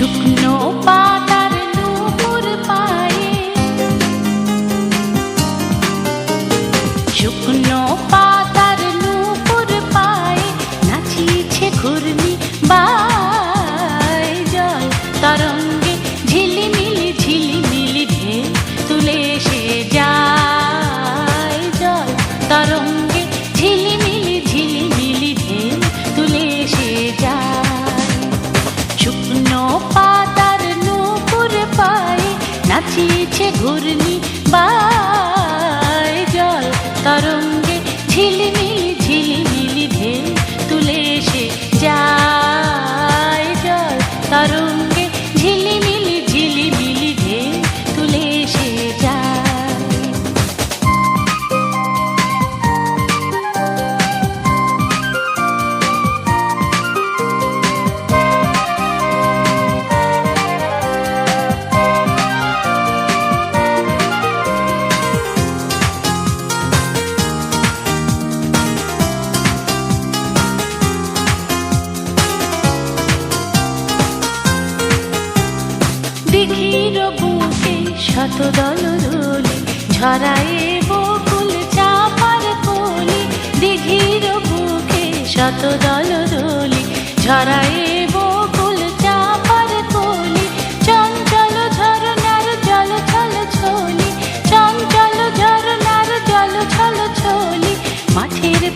took me couldn't দিঘির বুকে শতদল রোলি, ঝরায় বকুল চাপার কলি, দিঘির বুকে শতদল রোলি, ঝরায় বকুল চাপার চঞ্চল ঝরনার জল ছল চঞ্চল ঝরনার জল ছল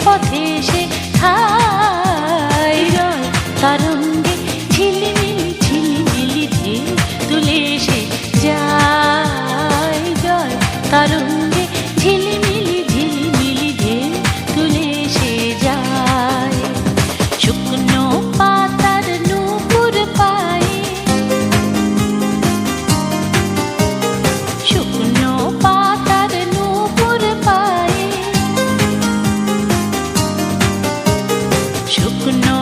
পথে সে থা তরঙ্গে ঝিলিমিলি ঝিলিমিলি ঢেউ তুলে সে যায়। শুকনো পাতার নূপুর পায়ে। শুকনো পাতার নূপুর পায়ে। শুকনো